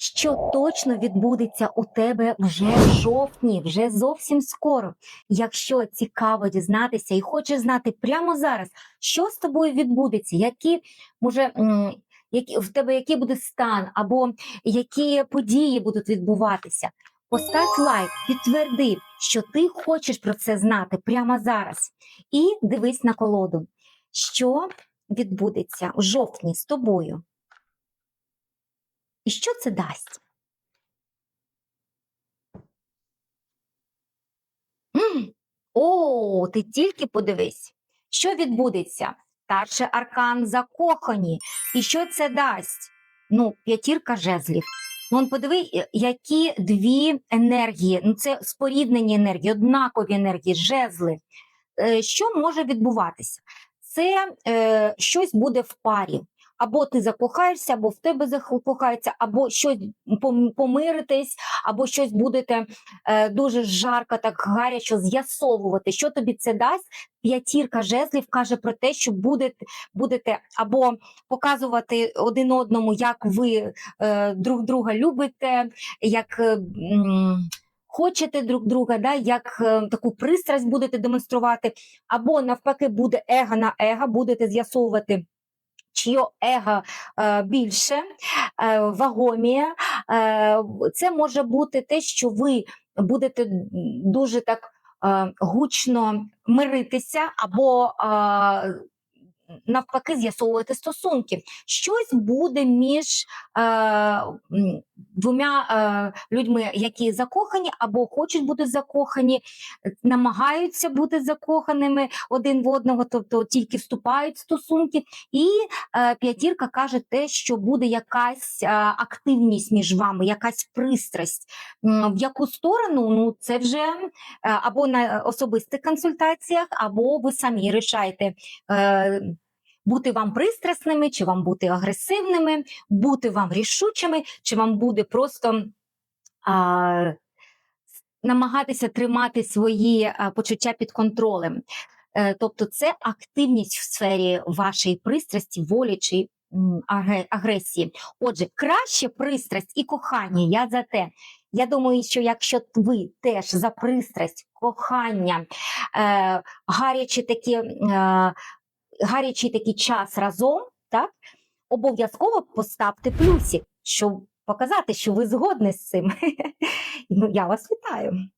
що точно відбудеться у тебе вже в жовтні, вже зовсім скоро. Якщо цікаво дізнатися і хочеш знати прямо зараз, що з тобою відбудеться, які може. Які в тебе який буде стан, або які події будуть відбуватися? Постав лайк, підтверди, що ти хочеш про це знати прямо зараз. І дивись на колоду, що відбудеться у жовтні з тобою. І що це дасть? О, ти тільки подивись, що відбудеться. Старший аркан закохані. І що це дасть? Ну, п'ятірка жезлів. Ну, он подиви, е, які дві енергії. Ну, це споріднені енергії, однакові енергії, жезли. Е, Що може відбуватися? Це е, щось буде в парі. Або ти закохаєшся, або в тебе закохається, або щось пом- помиритесь, або щось будете е, дуже жарко, так гарячо з'ясовувати, що тобі це дасть. П'ятірка жезлів каже про те, що будете, будете або показувати один одному, як ви е, друг друга любите, як е, хочете друг друга, да, як е, таку пристрасть будете демонструвати, або навпаки буде его на его, будете з'ясовувати. Чиє его е, більше е, вагоміє, Е, це може бути те, що ви будете дуже так гучно миритися, або навпаки з'ясовувати стосунки. Щось буде між двома е, людьми, які закохані, або хочуть бути закохані, намагаються бути закоханими один в одного, тобто тільки вступають в стосунки. І е, п'ятірка каже те, що буде якась е, активність між вами, якась пристрасть. В яку сторону? Ну це вже е, або на особистих консультаціях, або ви самі рішаєте. Е, бути вам пристрасними, чи вам бути агресивними, бути вам рішучими, чи вам буде просто а, намагатися тримати свої а, почуття під контролем. Е, тобто, це активність в сфері вашої пристрасті, волі чи м, агресії. Отже, краще пристрасть і кохання. Я за те. Я думаю, що якщо ви теж за пристрасть, кохання, е, гарячі такі. Е, гарячий такий час разом, так, обов'язково поставте плюсик, щоб показати, що ви згодні з цим. Ну, я вас вітаю.